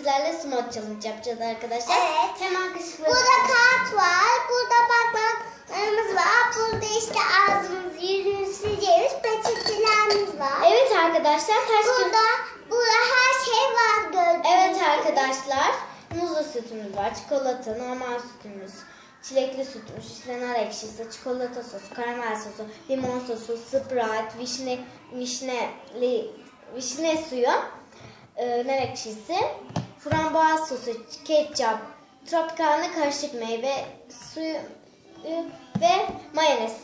sizlerle smooth challenge yapacağız arkadaşlar. Evet. Hemen kaşıkları... Burada kağıt var. Burada parmaklarımız var. Burada işte ağzımız, yüzümüz sileceğimiz peçetelerimiz var. Evet arkadaşlar ters köşe... Burada, burada her şey var gördüğünüz Evet gibi. arkadaşlar. Muzlu sütümüz var. Çikolata, normal sütümüz. Çilekli sütümüz, işte nar ekşisi, çikolata sosu, karamel sosu, limon sosu, sprite, vişne, vişneli, vişne suyu, e, nar ekşisi, frambuaz sosu, ketçap, tropikana karışık meyve suyu e, ve mayonez.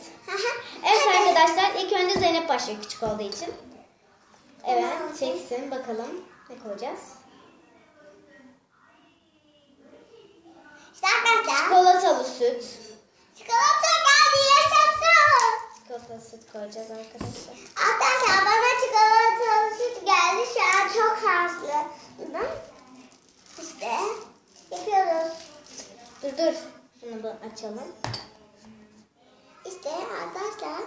Evet arkadaşlar ilk önce Zeynep başlıyor küçük olduğu için. Evet çeksin bakalım ne koyacağız. İşte arkadaşlar. Çikolatalı süt. Çikolata geldi yaşasın. Çikolatalı süt koyacağız arkadaşlar. Arkadaşlar bana çikolatalı süt geldi. Şu an çok şanslıyım. İşte yapıyoruz. Dur dur. Şunu da açalım. İşte arkadaşlar.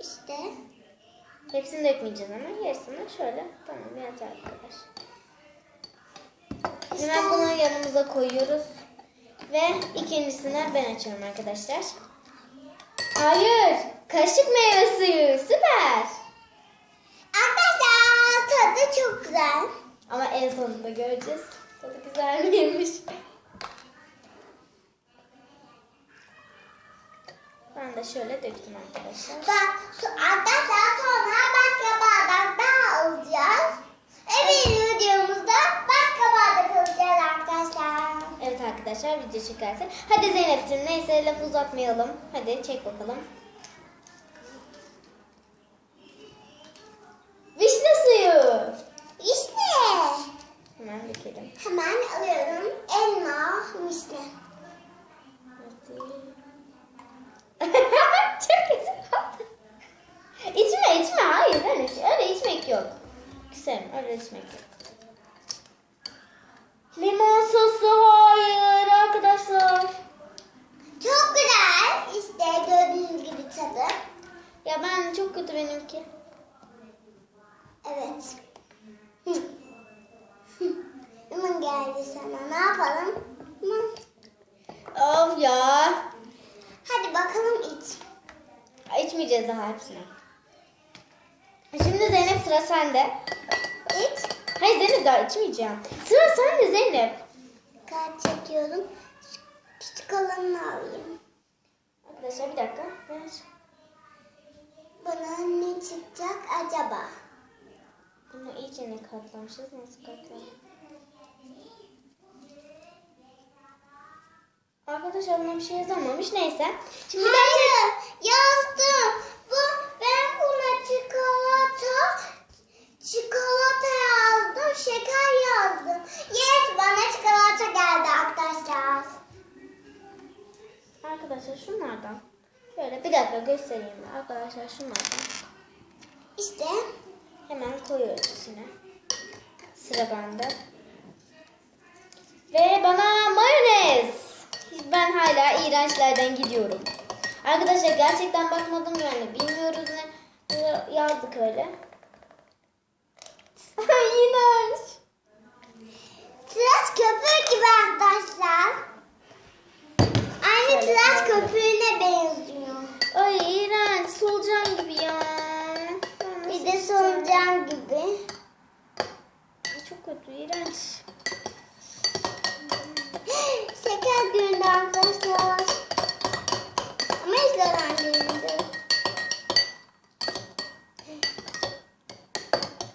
İşte. Hepsini dökmeyeceğiz ama yarısını şöyle. Tamam yeter arkadaş. Hemen bunu yanımıza koyuyoruz. Ve ikincisini ben açıyorum arkadaşlar. Hayır. Kaşık meyve suyu. Süper. Tadı çok güzel. Ama en sonunda göreceğiz. Tadı güzel miymiş? Ben de şöyle döktüm arkadaşlar. Bak şu arkadaşlar sonra başka bardak daha alacağız. Evet videomuzda başka bardak alacağız arkadaşlar. Evet arkadaşlar video çekerse. Hadi Zeynep'ciğim neyse lafı uzatmayalım. Hadi çek bakalım. İçme içme hayır öyle, öyle içmek yok. Güzel öyle içmek yok. Limon sosu hayır arkadaşlar. Çok güzel. İşte gördüğünüz gibi tadı. Ya ben çok kötü benimki. Evet. Hemen geldi sana. Ne yapalım? Hı. Of ya. Hadi bakalım iç. İçmeyeceğiz daha hepsini. Şimdi Zeynep sıra sende. İç. Hayır Zeynep daha içmeyeceğim. Sıra sende Zeynep. Kart çekiyorum. Küçük olanını alayım. Arkadaşlar bir dakika. Ver. Bana ne çıkacak acaba? Bunu iyice ne katlamışız? Nasıl katlamışız? Arkadaşlar buna bir şey yazamamış. Neyse. Şimdi. Hayır, yazdım. Arkadaşlar şunlardan. Şöyle bir dakika göstereyim. Arkadaşlar şunlardan. İşte Hemen koyuyoruz içine. Sıra bende. Ve bana mayonez. Ben hala iğrençlerden gidiyorum. Arkadaşlar gerçekten bakmadım yani. Bilmiyoruz ne yazdık öyle. İğrenç. tıraş köpüğü gibi arkadaşlar. Aynı tıraş köpüğüne benziyor. Ay iğrenç. Solucan gibi ya. Ben Bir nasıl de içeceğim? solucan gibi. Ay, Çok kötü, iğrenç. Şeker göründü arkadaşlar. Ama hiç zarar değildi.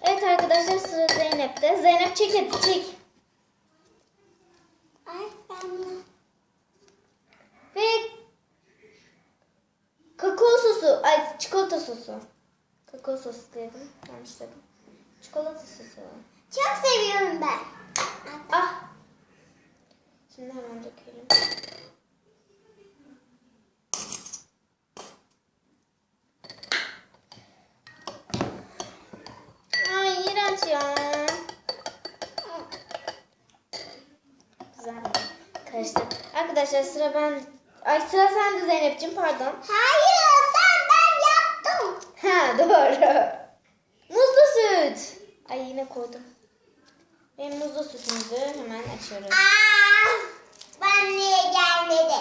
Evet arkadaşlar sıra Zeynep'te. Zeynep çek hadi çek. Ay ben bunu- Ve kakao çikolata sosu. Kakao sosu dedim, yanlış dedim. Çikolata sosu. Çok seviyorum ben. Ah. Şimdi hemen dökelim. Ay iğrenç ya. Güzel. Karıştı. Arkadaşlar sıra ben. Ay sıra sende Zeynep'ciğim pardon. Hayır. Ha doğru. Muzlu süt. Ay yine koydum. Ve muzlu sütümüzü hemen açıyoruz. Aa, ben niye gelmedi?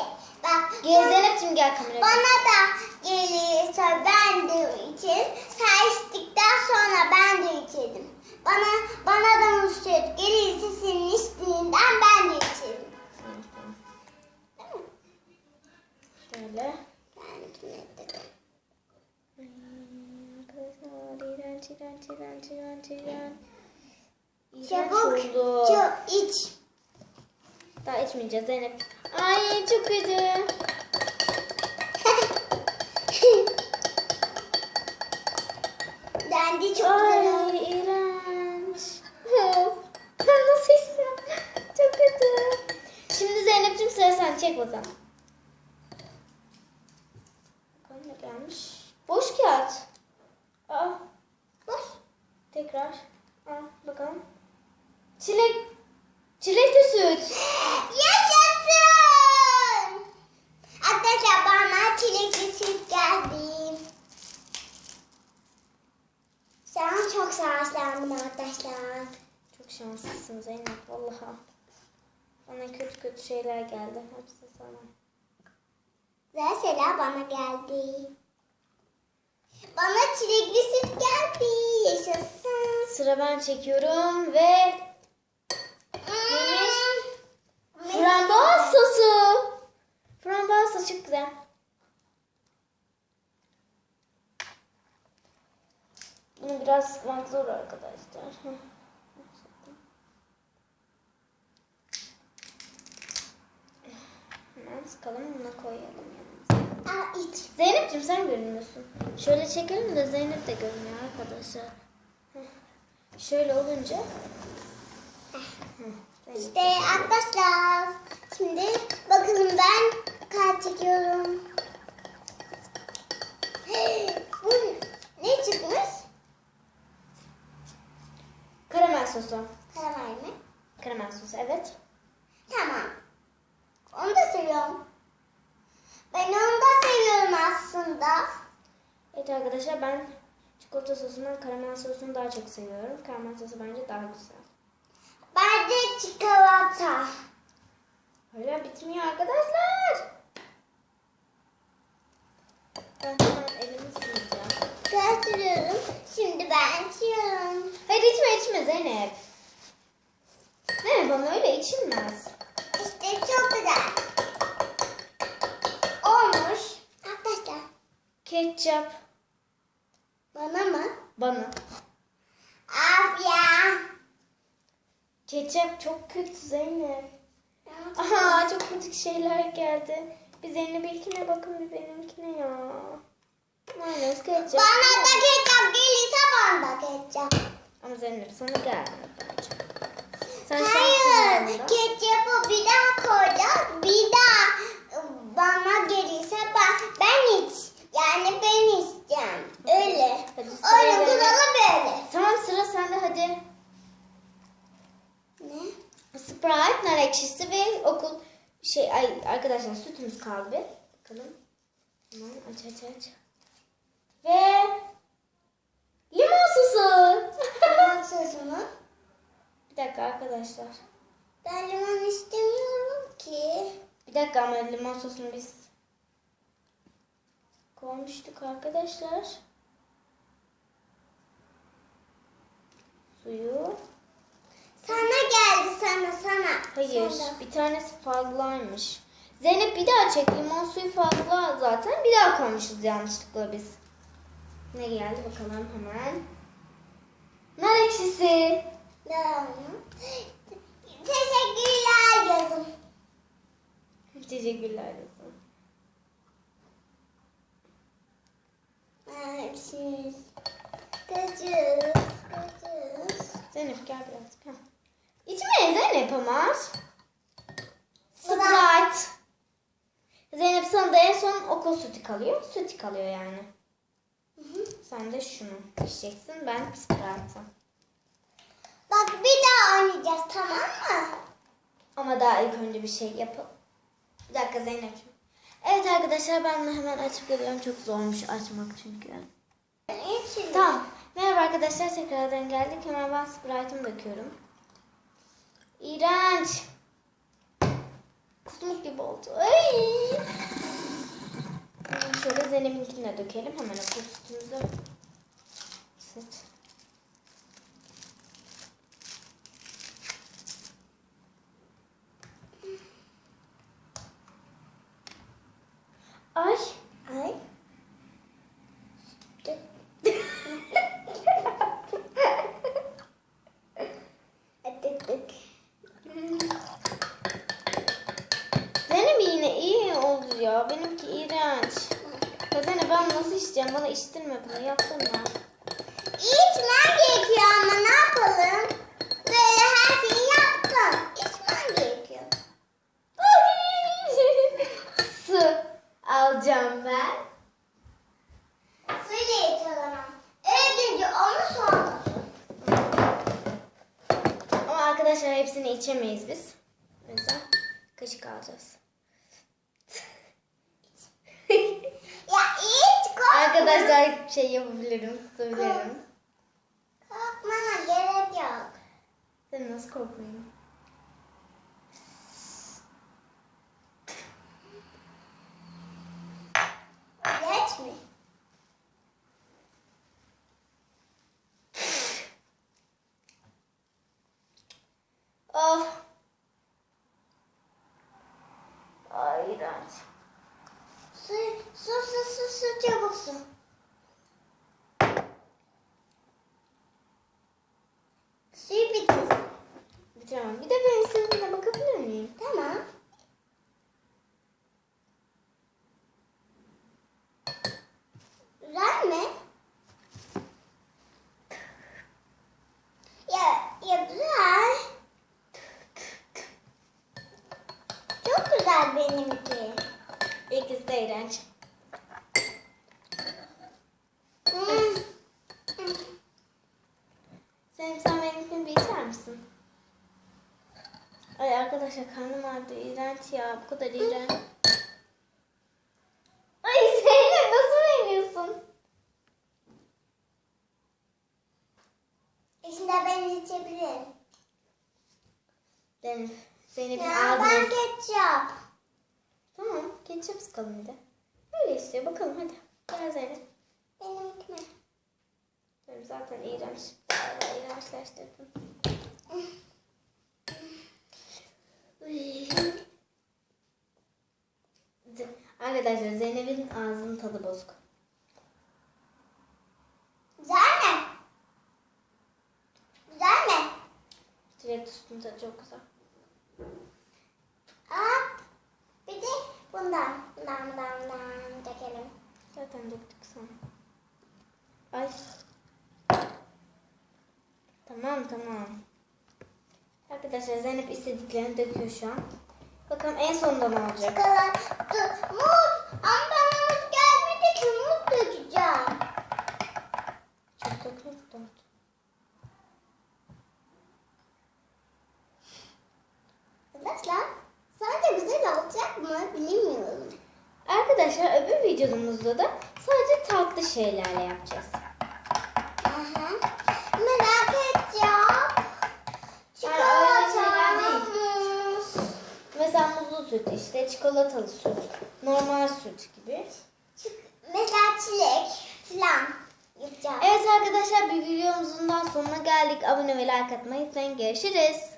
Bak. Zeynep'ciğim gel kameraya. Bana da gelirse ben de için sen içtikten sonra ben de içerim. Bana Daha içmeyeceğiz Zeynep. Ay çok kötü. ben de çok güzel oldu. Ay iğrenç. Nasıl içsem? Çok kötü. Şimdi Zeynep'ciğim sıra sen çek. Bakalım ne gelmiş. Boş kağıt. Aa. Boş. Tekrar. Aa, bakalım. Çilek. Çilekli süt. Yaşasın! Arkadaşlar bana çilekli süt geldi. Şu an çok şanslandım arkadaşlar. Çok şanslısın Zeynep vallahi. Bana kötü kötü şeyler geldi. Hepsi sana. Güzel şeyler bana geldi. Bana çilekli süt geldi. Yaşasın. Sıra ben çekiyorum ve Neymiş? frambuaz sosu. Frambuaz sosu çok güzel. Bunu biraz sıkmak zor arkadaşlar. Hı. Hemen sıkalım buna koyalım yanımıza. Aa iç. Zeynep'ciğim sen görünmüyorsun. Şöyle çekelim de Zeynep de görünüyor arkadaşlar. Şöyle olunca. İşte arkadaşlar. Şimdi bakalım ben kart çekiyorum. Bu ne çıkmış? Karamel sosu. Karamel mi? Karamel sosu evet. Tamam. Onu da seviyorum. Ben onu da seviyorum aslında. Evet arkadaşlar ben çikolata sosundan karamel sosunu daha çok seviyorum. Karamel sosu bence daha güzel. Bence çikolata. Öyle bitmiyor arkadaşlar. Ben hemen elimi sileceğim. Karıştırıyorum. Şimdi ben içiyorum. Hayır içme içme Zeynep. Zeynep ama öyle içilmez. İşte çok güzel. Olmuş. Arkadaşlar Ketçap bana mı? bana. Af ya. Ketçap çok kötü Zeynep. Aha çok kötü şeyler geldi. Bir Zeynep'inkine bakın bir benimkine ya. Mayonez ketçap. Bana da ketçap gelirse bana da ketçap. Ama Zeynep sana bence. Sen Hayır. şanslısın Ketçapı bir daha koyacağız. Bir daha bana gelirse ben, ben iç. Yani ben içeceğim. Öyle. Hadi sıra Öyle Zeynep. kuralı böyle. Tamam sıra sende hadi. Ne? Sprite, nar ekşisi ve okul şey ay sütümüz kaldı. Bakalım. Tamam aç aç aç. Ve limon sosu. Limon sosunu. bir dakika arkadaşlar. Ben limon istemiyorum ki. Bir dakika ama limon sosunu biz koymuştuk arkadaşlar. Suyu. Sana geldi sana sana. Hayır Sana. bir tanesi fazlaymış. Zeynep bir daha çek limon suyu fazla zaten. Bir daha koymuşuz yanlışlıkla biz. Ne geldi bakalım hemen. Nar ekşisi. Teşekkürler yazım. Teşekkürler. Görüşürüz. Zeynep gel birazcık. Heh. İçme Zeynep ama. Sprite. Zeynep sana da en son okul sütü kalıyor. Sütü kalıyor yani. Hı hı. Sen de şunu içeceksin. Ben Sprite'ım. Bak bir daha oynayacağız tamam mı? Ama daha ilk önce bir şey yapalım. Bir dakika Zeynep'ciğim. Evet arkadaşlar ben de hemen açıp geliyorum. Çok zormuş açmak çünkü. Tamam. Merhaba arkadaşlar tekrardan geldik. Hemen ben Sprite'ımı döküyorum. İğrenç. Kusmuk gibi oldu. Ay. Şöyle Zeynep'inkini de dökelim. Hemen okul sütümüzü. Süt. Ay. Ay. Tık tık. Zeynep yine iyi oldu ya. Benimki iğrenç. Zeynep ben nasıl içeceğim? Bana içtirme bunu. Yapsana. İçmen gerekiyor ama ne yapalım? Böyle her şeyi yaptım. İçmen gerekiyor. Su alacağım ben. Suyla iç o zaman. Önce onu sonra su. Ama arkadaşlar hepsini içemeyiz biz. O yüzden kaşık alacağız. Ya iç korkma. Arkadaşlar şey yapabilirim, kusabilirim. Korkmana gerek yok. Sen nasıl korkmayayım? Geç mi? Of. Ay iğrenç. Su, su, su, su, su, çabuk su. Suyu bitir. Bitiremem. Bir de ben istediğine bakabilir miyim? Tamam. Güzel mi? Ya, ya güzel. Çok güzel benimki. İkisi de iğrenç. Hmm. Sen, sen benimkini bir içer misin? Ay arkadaşlar karnım ağrıdı. İğrenç ya. Bu kadar iğrenç. Ay Zeynep nasıl beğeniyorsun? İçinde ben içebilirim. Zeynep. Zeynep'in Ya ben ağzına... ketçap. Tamam. Ketçap sıkalım bir de. Öyle istiyor. Bakalım hadi. Gel Zeynep. Benimki mi? Benim zaten iğrenç. Bayağı iğrençleştirdim. Arkadaşlar Zeynep'in ağzının tadı bozuk. Güzel mi? Güzel mi? Çilek tostun tadı çok güzel. Aa, bir de bundan. Bundan, bundan, bundan dökelim. Zaten döktük sana. Ay. Tamam tamam. Arkadaşlar Zeynep istediklerini döküyor şu an. Bakalım en sonunda ne olacak? Çikolata, muz. Ama muz gelmedi ki muz dökeceğim. Çok dökmek. Arkadaşlar, sence güzel olacak mı bilmiyorum. Arkadaşlar öbür videomuzda da sadece tatlı şeylerle yapacağız. Aha. Merak edeceğim. Çikolata. Mesela muzlu süt işte çikolatalı süt, normal süt gibi. Mesela çilek falan yapacağım. Evet arkadaşlar bir videomuzun daha sonuna geldik. Abone ve like atmayı unutmayın. Görüşürüz.